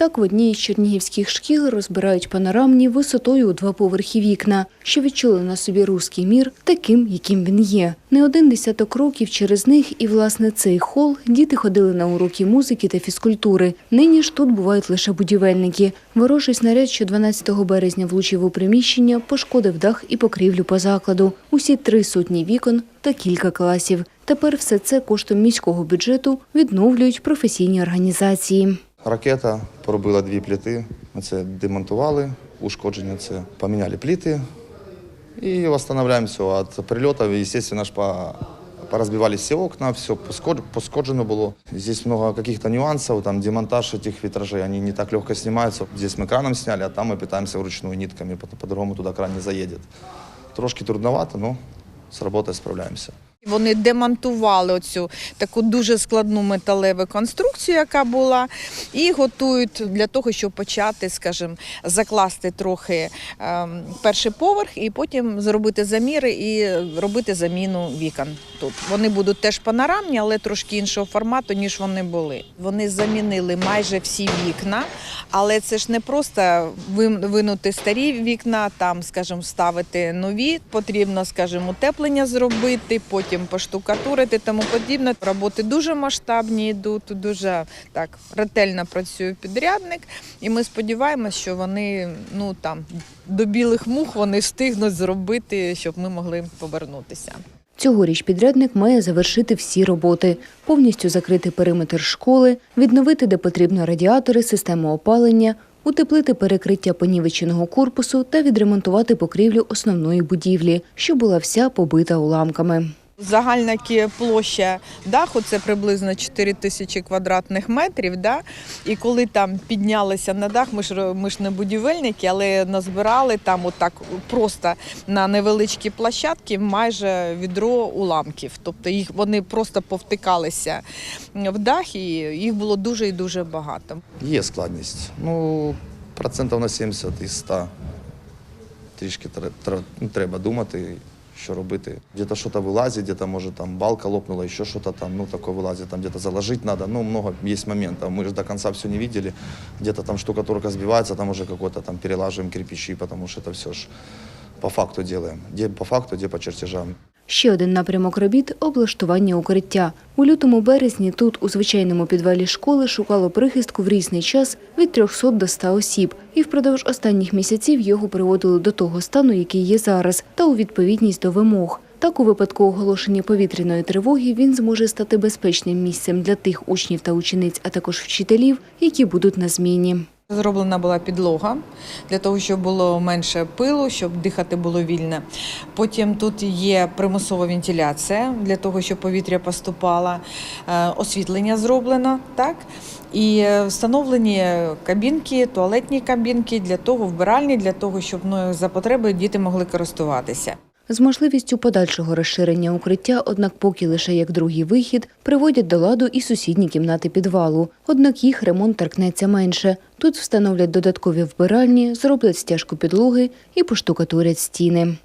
Так в одній із чернігівських шкіл розбирають панорамні висотою у два поверхи вікна, що відчули на собі руський мір таким, яким він є. Не один десяток років через них і, власне, цей хол діти ходили на уроки музики та фізкультури. Нині ж тут бувають лише будівельники. Ворожий снаряд, що 12 березня влучив у приміщення, пошкодив дах і покрівлю по закладу. Усі три сотні вікон та кілька класів. Тепер все це коштом міського бюджету відновлюють професійні організації. Ракета пробила дві плити. Ми це демонтували, ушкодження це поміняли плити і встановляємо все. Від прильотів, звісно, ж по Поразбивали все окна, все поскож- пошкоджено было. Здесь много каких-то нюансов, там демонтаж этих витражей, они не так легко снимаются. Здесь мы краном сняли, а там мы питаемся вручную нитками, по- по-другому туда кран не заедет. Трошки трудновато, но с работой справляемся. Вони демонтували оцю таку дуже складну металеву конструкцію, яка була, і готують для того, щоб почати, скажімо, закласти трохи ем, перший поверх і потім зробити заміри і робити заміну вікон тут. Вони будуть теж панорамні, але трошки іншого формату, ніж вони були. Вони замінили майже всі вікна, але це ж не просто винути старі вікна, там, скажімо, ставити нові. Потрібно, скажімо, утеплення зробити, потім поштукатурити, тому подібне. Роботи дуже масштабні йдуть, дуже так ретельно працює підрядник, і ми сподіваємося, що вони ну там до білих мух вони встигнуть зробити, щоб ми могли повернутися. Цьогоріч підрядник має завершити всі роботи, повністю закрити периметр школи, відновити де потрібно радіатори, систему опалення, утеплити перекриття понівеченого корпусу та відремонтувати покрівлю основної будівлі, що була вся побита уламками. Загальна площа даху це приблизно 4 тисячі квадратних метрів. Да? І коли там піднялися на дах, ми ж, ми ж не будівельники, але назбирали там отак просто на невеличкій площадці майже відро уламків. Тобто їх вони просто повтикалися в дах, і їх було дуже і дуже багато. Є складність. Ну, процентів на 70 із 100 трішки ну, треба думати, що робити. Где-то щось вилазить, где-то може там балка лопнула, ще щось там, ну, таке вилазить, там где-то заложить надо. Ну, много є моментів. Ми ж до кінця все не видели. Где-то там штукатурка збивається, там уже какой-то там перелаживаем кирпичи, потому что это все ж по факту делаем. Де по факту, где по чертежам. Ще один напрямок робіт – облаштування укриття. У лютому-березні тут, у звичайному підвалі школи, шукало прихистку в різний час від 300 до 100 осіб. І впродовж останніх місяців його приводили до того стану, який є зараз, та у відповідність до вимог. Так, у випадку оголошення повітряної тривоги він зможе стати безпечним місцем для тих учнів та учениць, а також вчителів, які будуть на зміні. Зроблена була підлога для того, щоб було менше пилу, щоб дихати було вільно. Потім тут є примусова вентиляція для того, щоб повітря поступало. Е, Освітлення зроблено, так? І е, встановлені кабінки, туалетні кабінки для того, вбиральні, для того, щоб ну, за потреби діти могли користуватися. З можливістю подальшого розширення укриття, однак поки лише як другий вихід, приводять до ладу і сусідні кімнати підвалу. Однак їх ремонт торкнеться менше. Тут встановлять додаткові вбиральні, зроблять стяжку підлоги і поштукатурять стіни.